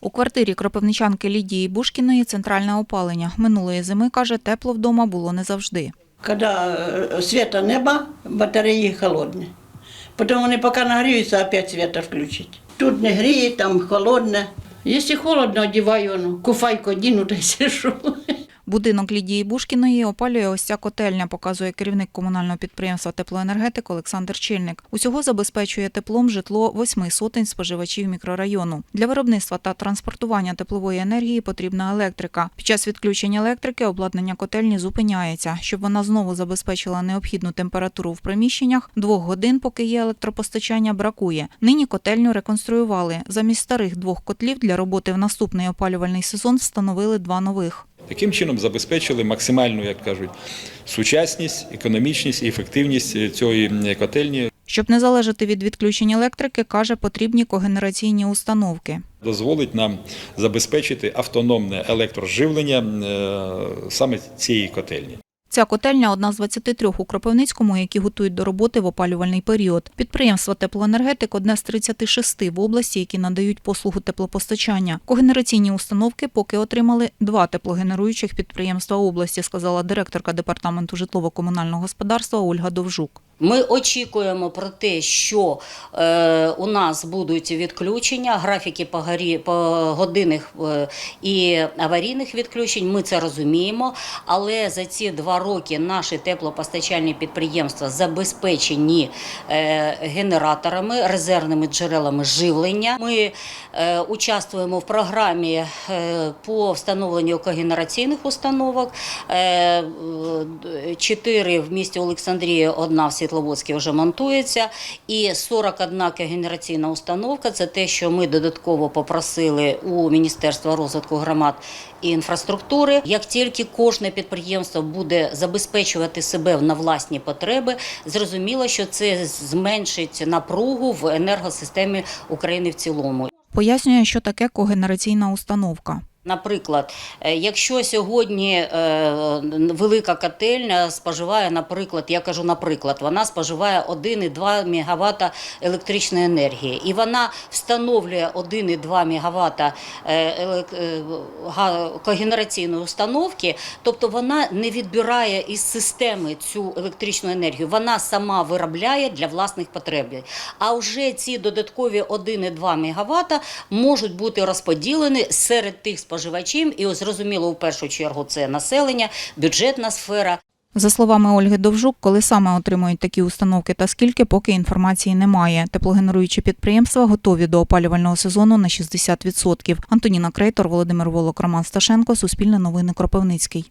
У квартирі кропивничанки Лідії Бушкіної центральне опалення. Минулої зими, каже, тепло вдома було не завжди. Коли світа света нема, батареї холодні. Потім вони поки нагріються, опять світа включить. Тут не гріє, там холодне. Якщо холодно, одіваю, ну, куфайку одіну та й сижу. Будинок Лідії Бушкіної опалює ось ця котельня, показує керівник комунального підприємства теплоенергетик Олександр Чільник. Усього забезпечує теплом житло восьми сотень споживачів мікрорайону. Для виробництва та транспортування теплової енергії потрібна електрика. Під час відключення електрики обладнання котельні зупиняється. Щоб вона знову забезпечила необхідну температуру в приміщеннях, двох годин, поки є електропостачання, бракує. Нині котельню реконструювали. Замість старих двох котлів для роботи в наступний опалювальний сезон встановили два нових. Таким чином забезпечили максимальну, як кажуть, сучасність, економічність і ефективність цієї котельні. Щоб не залежати від відключень електрики, каже, потрібні когенераційні установки. Дозволить нам забезпечити автономне електроживлення е, саме цієї котельні. Ця котельня одна з 23 у Кропивницькому, які готують до роботи в опалювальний період. Підприємство теплоенергетик одне з 36 в області, які надають послугу теплопостачання. Когенераційні установки поки отримали два теплогенеруючих підприємства області, сказала директорка департаменту житлово-комунального господарства Ольга Довжук. Ми очікуємо про те, що е, у нас будуть відключення, графіки погорі- погодинних е, і аварійних відключень. Ми це розуміємо. Але за ці два роки наші теплопостачальні підприємства забезпечені е, генераторами, резервними джерелами живлення. Ми е, участвуємо в програмі е, по встановленню когенераційних установок. Е, е, Чотири в місті Олександрії, одна в Світловодській вже монтується. І 41 когенераційна установка це те, що ми додатково попросили у Міністерства розвитку громад і інфраструктури. Як тільки кожне підприємство буде забезпечувати себе на власні потреби, зрозуміло, що це зменшить напругу в енергосистемі України в цілому. Пояснює, що таке когенераційна установка. Наприклад, е, якщо сьогодні е, велика котельня споживає, наприклад, я кажу, наприклад, вона споживає 1,2 МВт електричної енергії, і вона встановлює 1,2 МВт е, когенераційної установки, тобто вона не відбирає із системи цю електричну енергію, вона сама виробляє для власних потреб. А вже ці додаткові 1,2 МВт можуть бути розподілені серед тих споживачів, і ось, зрозуміло, у першу чергу це населення, бюджетна сфера. За словами Ольги Довжук, коли саме отримують такі установки та скільки, поки інформації немає. Теплогенеруючі підприємства готові до опалювального сезону на 60%. Антоніна Крейтор, Володимир Волок, Роман Сташенко, Суспільне новини Кропивницький.